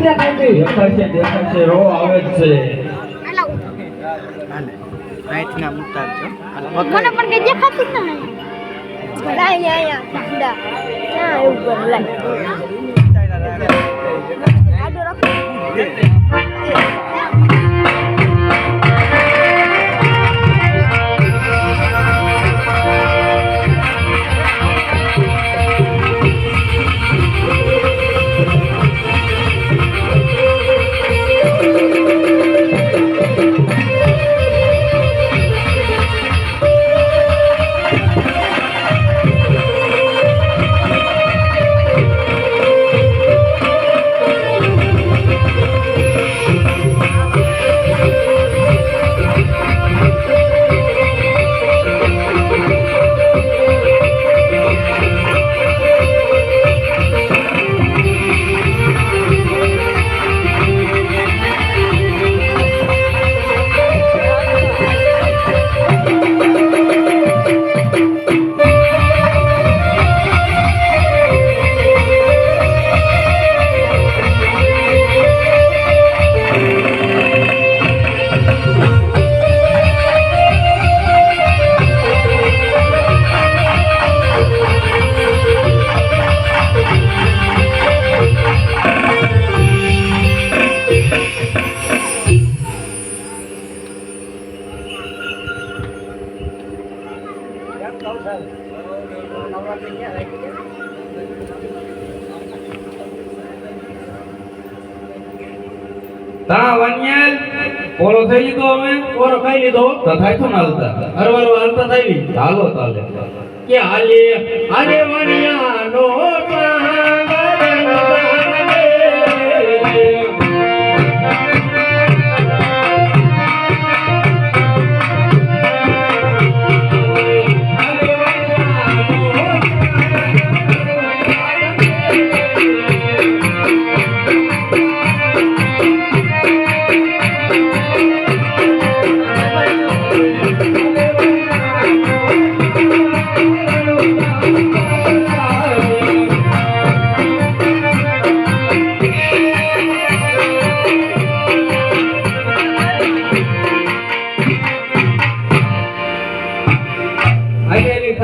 દેખાય છે દેખાય છે રો આવે છે મને પણ કઈ દેખાતું જ નહીં ઠંડા એવું લાય આડો રાખો. તા વાનિયાલ પોળો થઈ લીધો અમે? ઓરો ખાઈ લીધો. તો થાય તો ના હાલતા. હરવાર હાલતા થાવી હાલો તાલે. કે હાલે હાલે વણિયા નો આજે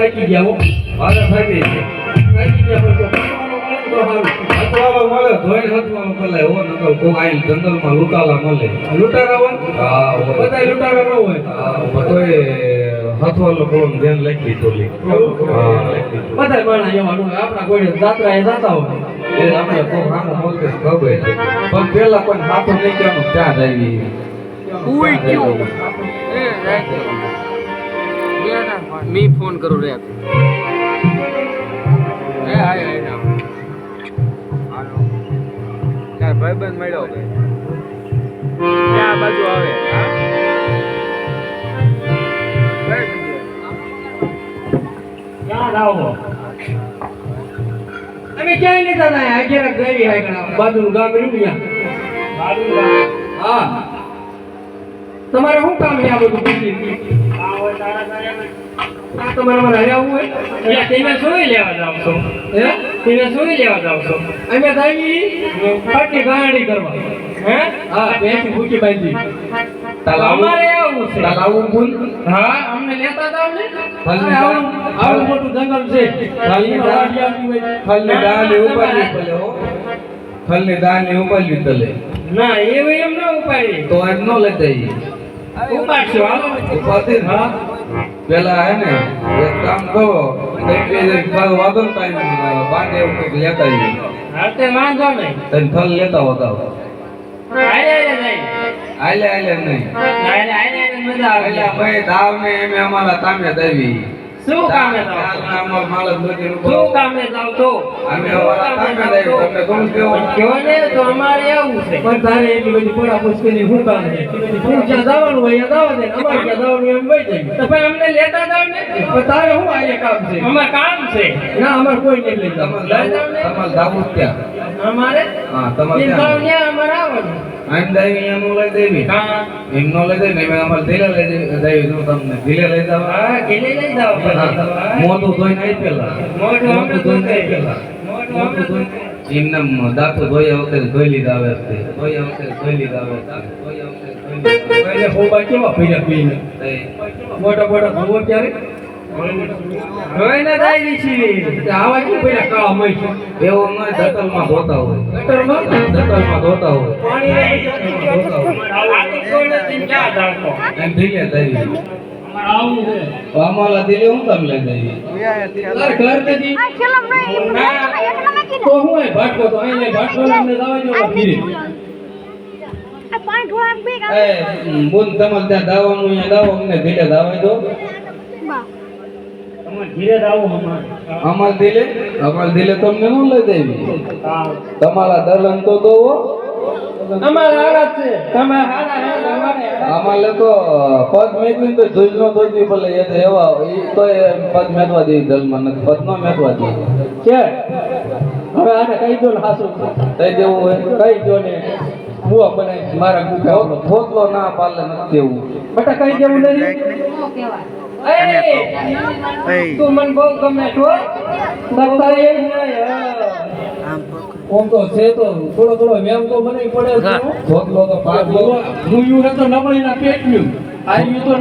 થાકી ગયા હો. થાકી થાકી ગયા. પણ મળે તો હથવાનો ધોઈને હથવાનો ભલે હો નકર કોક આઈ જંગલમાં લુટાલા મળે. લૂંટારા હોય? હા બધા લૂંટારા ન હોય? હા બધોય હથવાનો કોણ ધ્યાન લખી તોલી હા લખી તો. બધા માણસ જવાનું આપણા કોઈ જાત્રા એ જતા હોય. એ આપણે ખબર. છે પણ પેલા કોઈ હાથો નહીં કહેવાનું. ત્યાં જ આવી ઉઈ ગયો. मी फोन करू रे आता એ હાય હાય ના હાલો તાર ભાઈબંધ મળ્યો કે ક્યાં બાજુ આવે હા કઈ જગ્યાએ? ક્યાં આવો અમે ક્યાંય લેતા હતા આગળ ગઈ આગળ બાજુનું ગામ રહ્યું ત્યાં હા તમારે શું કામ છે આ બધું પૂછી આ તમારે મારે આવવું હોય તમે શું લેવા જાવ છો હે તમે શું લેવા જાવ છો અમે તાવી પાટી ગાડી કરવા હે હા બેસી ભૂકી બાંધી તલાવું અમારે આવું છે તલાવું ભૂલ હા અમને લેતા જાવ ને અને આવું આવું મોટું જંગલ છે ખાલી હોય. ભલે હો તલે ના એવું એમ ન ઉપાડી તો આજ ન લેતા ઉપાડશો હાલો. હા. પેલા હે ને એક કામ કરો તઈ જણ ને ટાઈમ બાંધે એવું કંઈક લેતા જઈએ હા માંગો નહીં. તને ખલ લેતા હોતા આલે આલે નહીં. આલે આલે નહીં. આલે આલે આલે મજા આવે. એટલે ભાઈ દાવ ને એમે અમારા તામે દેવી શું કામે શું કામે જાવ તો અમે અમારા તામે દેવી તમને કોણ કેવો કયો ને તો અમારે આવું છે. પણ તારે એટલી બધી પોડા મુશ્કેલી શું કામ છે? હું જ્યાં જવાનું હોય ત્યાં જવા અમારે ક્યાં જવાનું એમ વહી જાય. તો પણ અમને લેતા જાવ ને? પણ તારે શું અહીંયા કામ છે? અમારે કામ છે. ના અમારે કોઈ નહીં લઈ તમારે તમારે દાવું ત્યાં અમારે? હા તમારે ત્યાં ત્યાં અમારે આવવાનું. મોટું મોટું એમને દાંતો ધોયા વખતે ધોઈ લીધા આવે છે ધોયા વખતે ધોઈ લીધા આવે છે. ધોવો ક્યારે જોઈને જાય છે. આવા કાળા મય છે? એવું ન ધોતા હોય. ધોતા હોય. પાણી ધોતા હોય. આ તો જાણતો એમ થઈ દિલે હું ઘર નથી તો હું ભાટકો તો અહીં ભાટકો એ બોન તમારે ત્યાં દાવાનું અહીંયા દાવો અમને દિલે દાવા દો બા તમારે ધીરે જ આવો અમારે અમાલ દિલે અમલ દિલે તમને ન લઈ દેવી તમારા દલન તો દોવો. હે અમારે તો નો એ એવા એ તો એ પગ મેદવા દે દલમાં નથી. પદ નો મેદવા દે. છે. હવે આને કહી દો ને હાસુ. કહી દેવું હોય. કહી દો ને. મુવા બનાવી મારા ગુકા થોતલો ના પાલે નથી દેવું. બટા કહી દેવું નથી અને ભાઈ તું મને બહુ ગમે છો આમ ઓમ તો છે તો થોડો થોડો વેમ તો મને પડે છે તો પાક હું યુ ને તો નબળી ના પેટનું. આ યુ તો